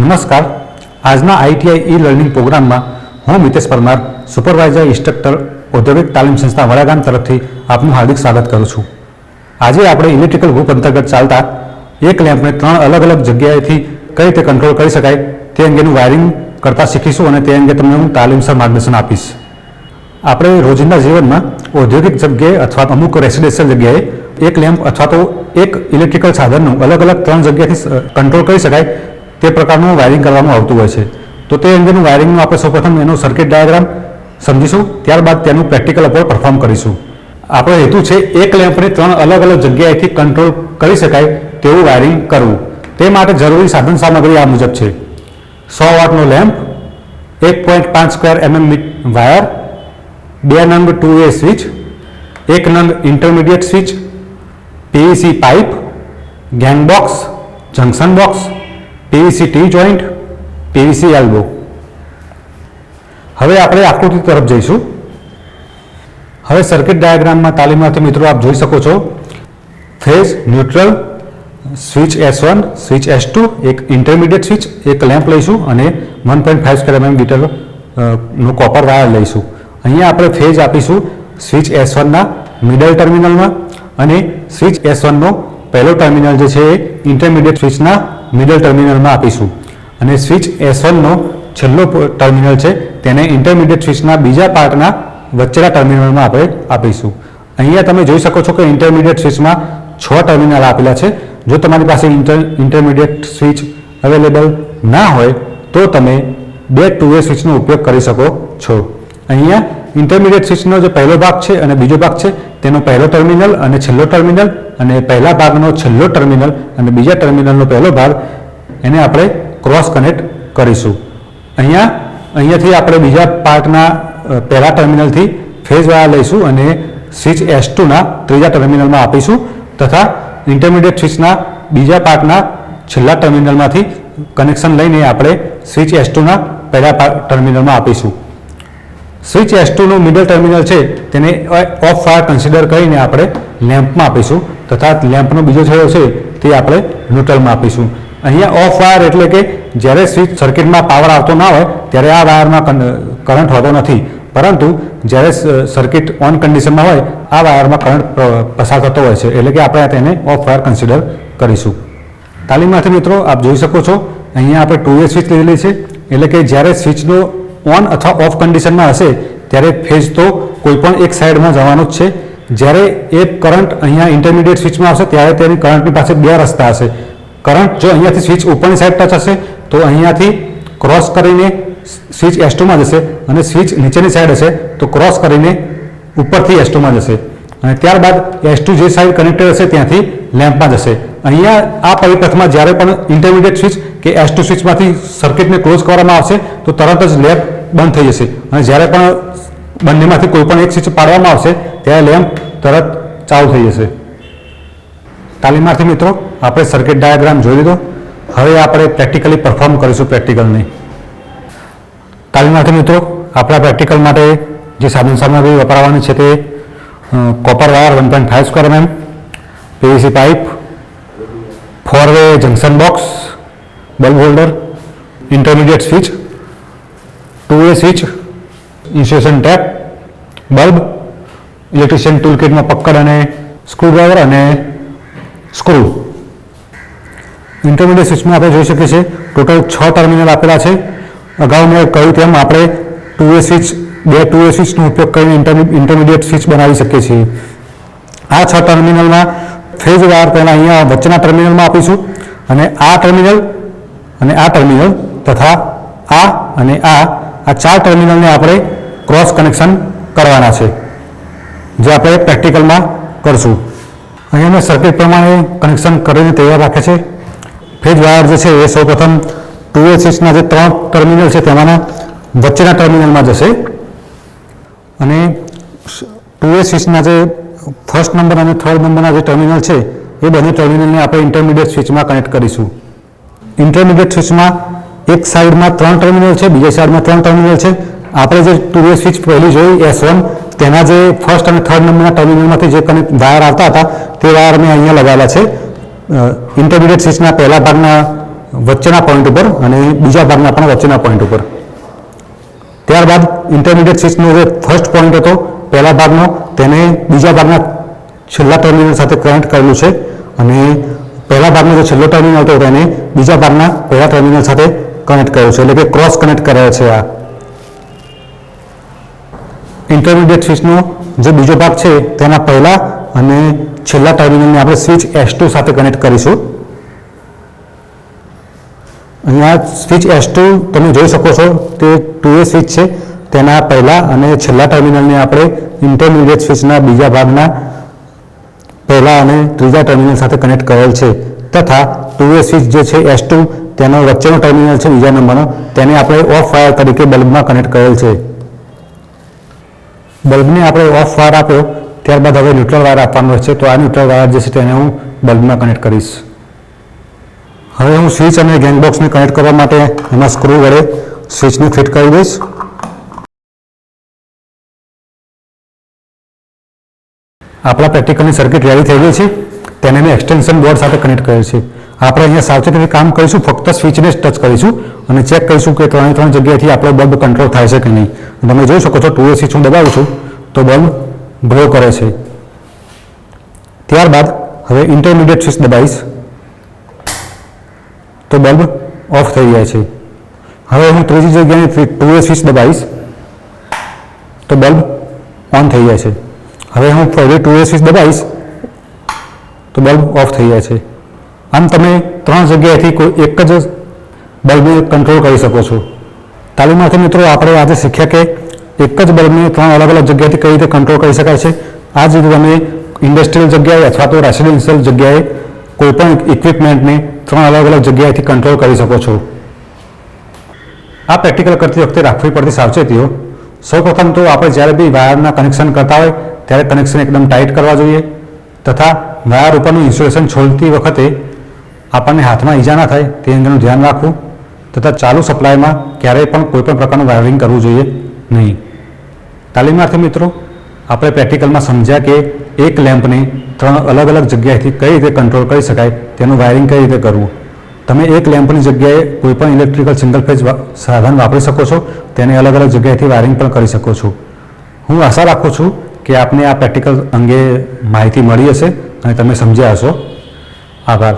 નમસ્કાર. આજના ITI e learning પ્રોગ્રામમાં હું મિતેશ પરમાર, સુપરવાઇઝર ઇન્સ્ટ્રક્ટર, ઔદ્યોગિક તાલીમ સંસ્થા વડાગામ તરફથી આપનું હાર્દિક સ્વાગત કરું છું. આજે આપણે ઇલેક્ટ્રિકલ ગ્રુપ અંતર્ગત ચાલતા એક લેમ્પને ત્રણ અલગ અલગ જગ્યાએથી કઈ રીતે કંટ્રોલ કરી શકાય તે અંગેનું વાયરિંગ કરતા શીખીશું અને તે અંગે તમને હું તાલીમસર માર્ગદર્શન આપીશ. આપણે રોજિંદા જીવનમાં ઔદ્યોગિક જગ્યાએ અથવા અમુક રેસિડેન્શિયલ જગ્યાએ એક લેમ્પ અથવા તો એક ઇલેક્ટ્રિકલ સાધનનું અલગ અલગ ત્રણ જગ્યાથી કંટ્રોલ કરી શકાય તે પ્રકારનું વાયરિંગ કરવામાં આવતું હોય છે. તો તે અંગેનું વાયરિંગનું આપણે સૌપ્રથમ એનો સર્કિટ ડાયાગ્રામ સમજીશું. ત્યારબાદ તેનું પ્રેક્ટિકલ આપણે પરફોર્મ કરીશું. આપણો હેતુ છે એક લેમ્પને ત્રણ અલગ અલગ જગ્યાએથી કંટ્રોલ કરી શકાય તેવું વાયરિંગ કરવું. તે માટે જરૂરી સાધન સામગ્રી આ મુજબ છે. સો વોટનો લેમ્પ એક પોઈન્ટ પાંચ સ્ક્વેર એમએમ વાયર બે નંગ ટુ એ સ્વિચ એક નંગ intermediate switch PVC pipe gang box junction box PVC T joint PVC elbow હવે આપણે આકૃતિ તરફ જઈશું. હવે સર્કિટ ડાયાગ્રામમાં તાલીમાર્થી મિત્રો આપ જોઈ શકો છો. Phase neutral switch S one switch S એક ઇન્ટરમીડિયેટ સ્વિચ એક લેમ્પ લઈશું અને વન પોઈન્ટ ફાઇવ સ્ક્વેર એમએમનું કોપર વાયર લઈશું. અહીંયા આપણે ફેઝ આપીશું સ્વિચ એસ વનના મિડલ ટર્મિનલમાં અને સ્વિચ એસ વનનો પહેલો ટર્મિનલ જે છે એ ઇન્ટરમીડિયેટ સ્વિચના મિડલ ટર્મિનલમાં આપીશું. અને સ્વિચ એસ વનનો છેલ્લો ટર્મિનલ છે, તેને ઇન્ટરમીડિયેટ સ્વિચના બીજા પાર્ટના વચ્ચેના ટર્મિનલમાં આપણે આપીશું. અહીંયા તમે જોઈ શકો છો કે ઇન્ટરમીડિયેટ સ્વિચમાં છ ટર્મિનલ આપેલા છે. જો તમારી પાસે ઇન્ટર ઇન્ટરમીડિયેટ સ્વિચ અવેલેબલ ના હોય, તો તમે બે ટુ વે સ્વિચનો ઉપયોગ કરી શકો છો. અહીંયા ઇન્ટરમીડિયેટ સ્વિચનો જે પહેલો ભાગ છે અને બીજો ભાગ છે, તેનો પહેલો ટર્મિનલ અને છેલ્લો ટર્મિનલ અને પહેલા ભાગનો છેલ્લો ટર્મિનલ અને બીજા ટર્મિનલનો પહેલો ભાગ, એને આપણે ક્રોસ કનેક્ટ કરીશું. અહીંયા, અહીંયાથી આપણે બીજા પાર્ટના પહેલા ટર્મિનલથી ફેઝ વાયર લઈશું અને સ્વિચ એસ ટુના ત્રીજા ટર્મિનલમાં આપીશું તથા ઇન્ટરમીડિયેટ સ્વિચના બીજા પાર્ટના છેલ્લા ટર્મિનલમાંથી કનેક્શન લઈને આપણે સ્વિચ એસ ટુના પહેલા ટર્મિનલમાં આપીશું. સ્વિચ એસ ટુનું મિડલ ટર્મિનલ છે, તેને ઓફ વાયર કન્સિડર કરીને આપણે લેમ્પમાં આપીશું. તથા લેમ્પનો બીજો છેડો છે, તે આપણે ન્યુટ્રલમાં આપીશું. અહીંયા ઓફ વાયર એટલે કે જ્યારે સ્વિચ સર્કિટમાં પાવર આવતો ના હોય, ત્યારે આ વાયરમાં કરંટ હોતો નથી. પરંતુ જ્યારે સર્કિટ ઓન કન્ડિશનમાં હોય, આ વાયરમાં કરંટ પસાર થતો હોય છે. એટલે કે આપણે તેને ઓફ વાયર કન્સિડર કરીશું. તાલીમમાંથી મિત્રો, આપ જોઈ શકો છો, અહીંયા આપણે ટુ વે સ્વિચ લીધેલી છે. એટલે કે જ્યારે સ્વિચનો ઓન અથવા ઓફ કન્ડિશનમાં હશે, ત્યારે ફેઝ તો કોઈપણ એક સાઈડમાં જવાનો જ છે. જ્યારે એ કરંટ અહીંયા ઇન્ટરમીડિયેટ સ્વિચમાં આવશે, ત્યારે તેની કરંટની પાસે બે રસ્તા હશે. કરંટ જો અહીંયાથી સ્વિચ ઉપરની સાઈડ ટચ હશે, તો અહીંયાથી ક્રોસ કરીને સ્વિચ એસ ટુમાં જશે અને સ્વિચ નીચેની સાઈડ હશે, તો ક્રોસ કરીને ઉપરથી એસ ટુમાં જશે. અને ત્યારબાદ એસ ટુ જે સાઈડ કનેક્ટેડ હશે, ત્યાંથી લેમ્પમાં જશે. અહીંયા આ પરિપથમાં જ્યારે પણ ઇન્ટરમીડિયેટ સ્વિચ કે એસ ટુ સ્વિચમાંથી સર્કિટને ક્લોઝ કરવામાં આવશે, તો તરત જ લેમ્પ બંધ થઈ જશે. અને જ્યારે પણ બંનેમાંથી કોઈ પણ એક સ્વિચ પાડવામાં આવશે, ત્યારે લેમ્પ તરત ચાલુ થઈ જશે. તાલીમાર્થી મિત્રો, આપણે સર્કિટ ડાયાગ્રામ જોઈ લીધો. હવે આપણે પ્રેક્ટિકલી પરફોર્મ કરીશું પ્રેક્ટિકલની તાલીમાર્થી મિત્રો, આપણા પ્રેક્ટિકલ માટે જે સાધન સામગ્રી વપરાવાની છે તે copper wire one point five square MM PVC pipe four way junction box, bulb holder, intermediate switch two way switch, insulation tape, bulb, electrician tool કિટમાં પકડ અને સ્ક્રૂડ્રાઈવર અને સ્ક્રૂ. ઇન્ટરમીડિયેટ સ્વિચમાં આપણે જોઈ શકીએ છીએ, ટોટલ છ ટર્મિનલ આપેલા છે. અગાઉ મેં કહ્યું તેમ આપણે ટુ વે સ્વિચ, બે ટુ વે સ્વિચનો ઉપયોગ કરીને ઇન્ટરમી, ઇન્ટરમીડિયેટ સ્વિચ બનાવી શકીએ છીએ. આ છ ટર્મિનલમાં ફેઝ વાયર પહેલાં અહીંયા વચ્ચેના ટર્મિનલમાં આપીશું. અને આ ટર્મિનલ અને આ ટર્મિનલ તથા આ અને આ આ ચાર ટર્મિનલને આપણે ક્રોસ કનેક્શન કરવાના છે, જે આપણે પ્રેક્ટિકલમાં કરશું. અહીંયા મેં સર્કિટ પ્રમાણે કનેક્શન કરીને તૈયાર રાખે છે. ફેજ વાયર જે છે એ સૌપ્રથમ ટુ વે સ્વિચના જે ત્રણ ટર્મિનલ છે તેમાંના વચ્ચેના ટર્મિનલમાં જશે. અને ટુ એ સ્વિચના જે ફર્સ્ટ નંબર અને થર્ડ નંબરના જે ટર્મિનલ છે, એ બંને ટર્મિનલને આપણે ઇન્ટરમીડિયેટ સ્વિચમાં કનેક્ટ કરીશું. ઇન્ટરમીડિયેટ સ્વિચમાં એક સાઈડમાં ત્રણ ટર્મિનલ છે, બીજા સાઈડમાં ત્રણ ટર્મિનલ છે. આપણે જે ટુ વે સ્વિચ પહેલી જોઈ એસ વન તેના જે ફર્સ્ટ અને થર્ડ નંબરના ટર્મિનલમાંથી જે કનેક્ટ વાયર આવતા હતા, તે વાયર મેં અહીંયા લગાવેલા છે. ઇન્ટરમીડિયેટ સ્વિચના પહેલા ભાગના વચ્ચેના પોઈન્ટ ઉપર અને બીજા ભાગના પણ વચ્ચેના પોઈન્ટ ઉપર. ત્યારબાદ ઇન્ટરમીડિયેટ સ્વિચનો જે ફર્સ્ટ પોઈન્ટ હતો પહેલા ભાગનો, તેને બીજા ભાગના છેલ્લા ટર્મિનલ સાથે કનેક્ટ કરેલું છે. અને પહેલા ભાગનો જે છેલ્લો ટર્મિનલ હતો, તેને બીજા ભાગના પહેલા ટર્મિનલ સાથે કનેક્ટ કર્યો છે. એટલે કે ક્રોસ કનેક્ટ કરાયો છે આ. ઇન્ટરમીડિયેટ સ્વિચનો જે બીજો ભાગ છે, તેના પહેલા અને છેલ્લા ટર્મિનલને આપણે સ્વિચ એસ ટુ સાથે કનેક્ટ કરીશું. અહીંયા સ્વિચ એસ ટુ તમે જોઈ શકો છો, તે ટુ એ સ્વિચ છે. તેના પહેલાં અને છેલ્લા ટર્મિનલને આપણે ઇન્ટરમીડિયેટ સ્વિચના બીજા ભાગના પહેલા અને ત્રીજા ટર્મિનલ સાથે કનેક્ટ કરેલ છે. તથા ટુ એ સ્વિચ જે છે એસ ટુ તેનો વચ્ચેનો ટર્મિનલ છે બીજા નંબરનો, તેને આપણે ઓફ વાયર તરીકે બલ્બમાં કનેક્ટ કરેલ છે. બલ્બને આપણે ઓફ વાયર આપ્યો, ત્યારબાદ હવે ન્યુટ્રલ વાયર આપવાનો છે. તો આ ન્યુટ્રલ વાયર જે છે તેને હું બલ્બમાં કનેક્ટ કરીશ. હવે હું સ્વિચ અને ગેંગબોક્સને કનેક્ટ કરવા માટે એમાં સ્ક્રૂ વડે સ્વિચને ફિટ કરી દઈશ. આપણા પ્રેક્ટિકલની સર્કિટ રેડી થઈ ગઈ છે. તેને મેં એક્સટેન્શન બોર્ડ સાથે કનેક્ટ કરેલ છે. આપણે અહીંયા સાવચેતીથી કામ કરીશું, ફક્ત સ્વિચને જ ટચ કરીશું અને ચેક કરીશું કે ત્રણે ત્રણ જગ્યાએથી આપણો બલ્બ કંટ્રોલ થાય છે કે નહીં. તમે જોઈ શકો છો ટુ એ સ્વિચ હું દબાવું છું, તો બલ્બ ગ્લો કરે છે. ત્યારબાદ હવે ઇન્ટરમીડિયેટ સ્વિચ દબાવીશ, તો બલ્બ ઓફ થઈ જાય છે. હવે હું ત્રીજી જગ્યાએ ટુ એ સ્વિચ દબાવીશ, તો બલ્બ ઓન થઈ જાય છે. હવે હું ફરી ટુ સ્વિચ દબાવીશ, તો બલ્બ ઓફ થઈ જાય છે. આમ તમે ત્રણ જગ્યાએથી કોઈ એક જ બલ્બને કંટ્રોલ કરી શકો છો. તાલીમાર્થી મિત્રો, આપણે આજે શીખ્યા કે એક જ બલ્બને ત્રણ અલગ અલગ જગ્યાએથી કઈ રીતે કંટ્રોલ કરી શકાય છે. આ જ રીતે તમે ઇન્ડસ્ટ્રીયલ જગ્યાએ અથવા તો રેસિડેન્શિયલ જગ્યાએ કોઈપણ ઇક્વિપમેન્ટને ત્રણ અલગ અલગ જગ્યાએથી કંટ્રોલ કરી શકો છો. આ પ્રેક્ટિકલ કરતી વખતે રાખવી પડતી સાવચેતીઓ. સૌપ્રથમ તો આપણે જ્યારે બી વાયરના કનેક્શન કરતા હોય, ત્યારે કનેક્શન એકદમ ટાઈટ કરવા જોઈએ. તથા વાયર ઉપરનું ઇન્સ્યુલેશન છોડતી વખતે આપણને હાથમાં ઈજા ના થાય, તે અંગેનું ધ્યાન રાખવું. તથા ચાલુ સપ્લાયમાં ક્યારેય પણ કોઈપણ પ્રકારનું વાયરિંગ કરવું જોઈએ નહીં. તાલીમાર્થી મિત્રો, આપણે પ્રેક્ટિકલમાં સમજ્યા કે એક લેમ્પને ત્રણ અલગ અલગ જગ્યાએથી કઈ રીતે કંટ્રોલ કરી શકાય, તેનું વાયરિંગ કઈ રીતે કરવું. તમે એક લેમ્પની જગ્યાએ કોઈપણ ઇલેક્ટ્રિકલ સિંગલ ફેઝ સાધન વાપરી શકો છો તેને અલગ અલગ જગ્યાએથી વાયરિંગ પણ કરી શકો છો. હું આશા રાખું છું કે આપને આ પ્રેક્ટિકલ અંગે માહિતી મળી હશે અને તમે સમજ્યા હશો. આભાર.